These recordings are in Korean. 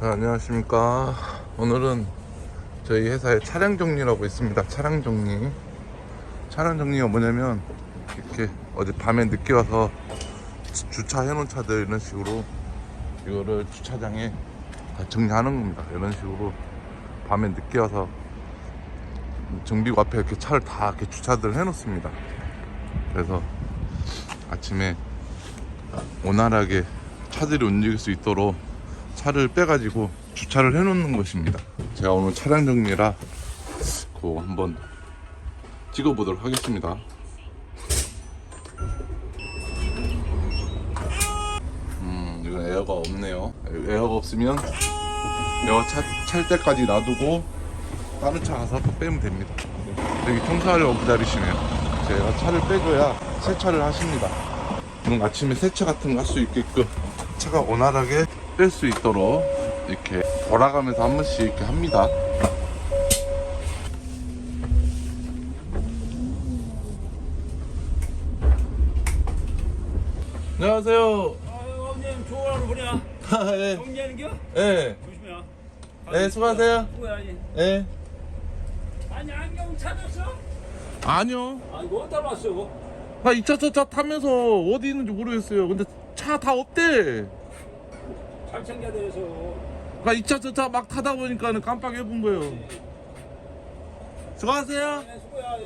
자, 안녕하십니까. 오늘은 저희 회사에 차량 정리라고 있습니다. 차량 정리. 차량 정리가 뭐냐면, 이렇게 어제 밤에 늦게 와서 주- 주차해 놓은 차들 이런 식으로 이거를 주차장에 다 정리하는 겁니다. 이런 식으로 밤에 늦게 와서 정비구 앞에 이렇게 차를 다 이렇게 주차들 해 놓습니다. 그래서 아침에 원활하게 차들이 움직일 수 있도록 차를 빼가지고 주차를 해놓는 것입니다. 제가 오늘 차량 정리라 그거 한번 찍어보도록 하겠습니다. 음, 이건 에어가 없네요. 에어가 없으면 에어 차, 찰 때까지 놔두고 다른 차 가서 또 빼면 됩니다. 여기 청소하려고 기다리시네요. 제가 차를 빼줘야 세차를 하십니다. 오늘 아침에 세차 같은 거 할 수 있게끔 차가 원활하게 뺄수 있도록 이렇게 돌아가면서 한 번씩 이렇게 합니다. 안녕하세요. 아유, 형님 좋아하는 분이야. 아, 예. 정리하는 겨? 예. 조심해. 네, 수고하세요. 수고해야지. 예. 아니 안경 찾았어? 아니요. 아 이거 어디다 놨어? 나 2차 저차 타면서 어디 있는지 모르겠어요. 근데 차 다 없대. 잘 챙겨야 돼서. 나 2차 저 차 막 타다 보니까는 깜빡 해본 거예요. 수고하세요. 네, 수고해야지.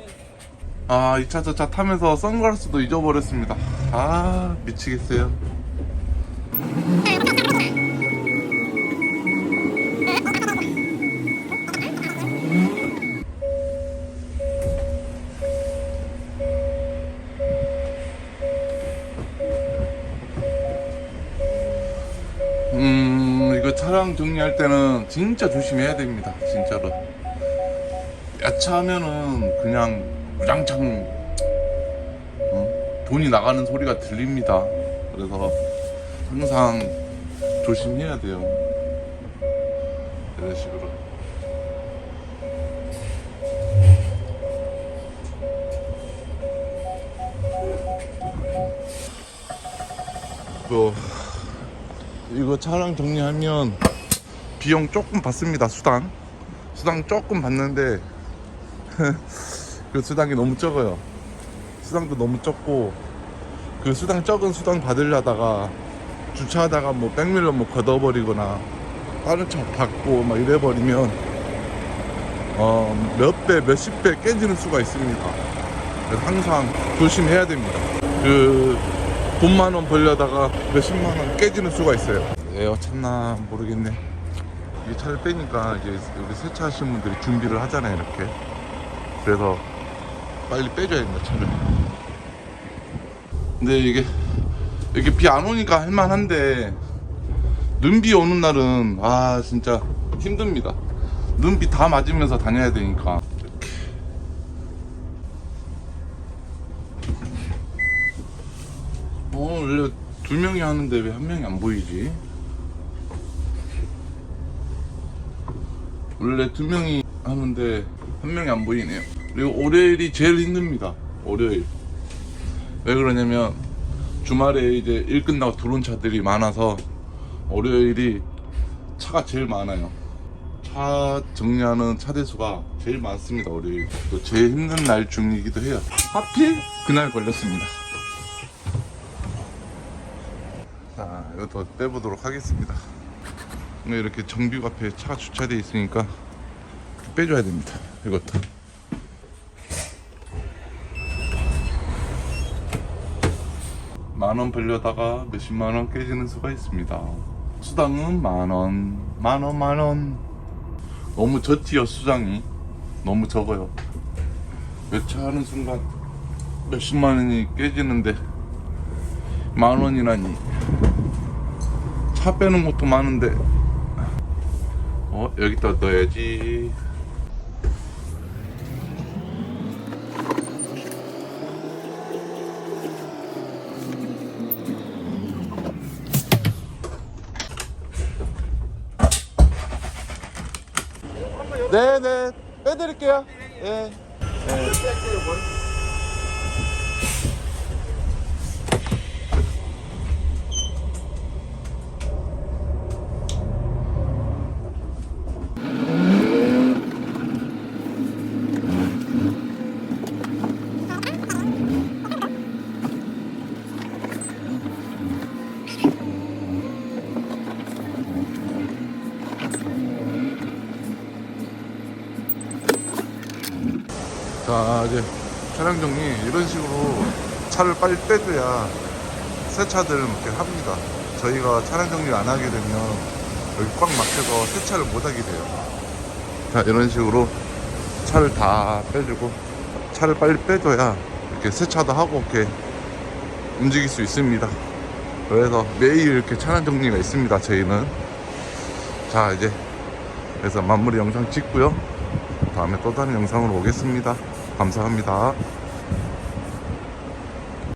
아, 2차 저 차 타면서 선글라스도 잊어버렸습니다. 아, 미치겠어요. 차량 정리할 때는 진짜 조심해야 됩니다. 진짜로. 야차하면은 그냥 무장창 어? 돈이 나가는 소리가 들립니다. 그래서 항상 조심해야 돼요. 이런 식으로. 뭐 이거 차량 정리하면 비용 조금 받습니다. 수당 수당 조금 받는데 그 수당이 너무 적어요. 수당도 너무 적고 그 수당 적은 수당 받으려다가 주차하다가 뭐 백밀러 뭐 걷어버리거나 다른 차 받고 막 이래버리면 어, 몇 배, 몇십 배 깨지는 수가 있습니다. 그래서 항상 조심해야 됩니다. 그 돈만 원 벌려다가 몇십만 원 깨지는 수가 있어요. 에어 찼나 모르겠네. 이 차를 빼니까 이제 여기 세차하시는 분들이 준비를 하잖아요, 이렇게. 그래서 빨리 빼줘야 됩니다 차를 근데 이게 이게 비 안 오니까 할만한데 눈비 오는 날은 아 진짜 힘듭니다 눈비 다 맞으면서 다녀야 되니까 어 원래 두 명이 하는데 왜 한 명이 안 보이지 원래 두 명이 하는데 한 명이 안 보이네요. 그리고 월요일이 제일 힘듭니다. 월요일. 왜 그러냐면 주말에 이제 일 끝나고 들어온 차들이 많아서 월요일이 차가 제일 많아요. 차 정리하는 차 대수가 제일 많습니다. 월요일. 또 제일 힘든 날 중이기도 해요. 하필 그날 걸렸습니다. 이것도 빼보도록 하겠습니다. 이렇게 정비 앞에 차가 주차되어 있으니까 빼줘야 됩니다. 이것도. 만원 벌려다가 몇십만 원 깨지는 수가 있습니다. 수당은 만 원, 만 원, 만 원. 너무 젖지요, 수당이. 너무 적어요. 매차하는 순간 몇십만 원이 깨지는데 만 원이라니. 차 빼는 것도 많은데. 어 여기다 넣어야지. 네네. 빼드릴게요. 예. 자 이제 차량 정리 이런 식으로 차를 빨리 빼줘야 세차들을 이렇게 합니다. 저희가 차량 정리를 안 하게 되면 여기 꽉 막혀서 세차를 못 하게 돼요. 자 이런 식으로 차를 다 빼주고 차를 빨리 빼줘야 이렇게 세차도 하고 이렇게 움직일 수 있습니다. 그래서 매일 이렇게 차량 정리가 있습니다. 저희는 자 이제 그래서 마무리 영상 찍고요. 다음에 또 다른 영상으로 오겠습니다. 감사합니다.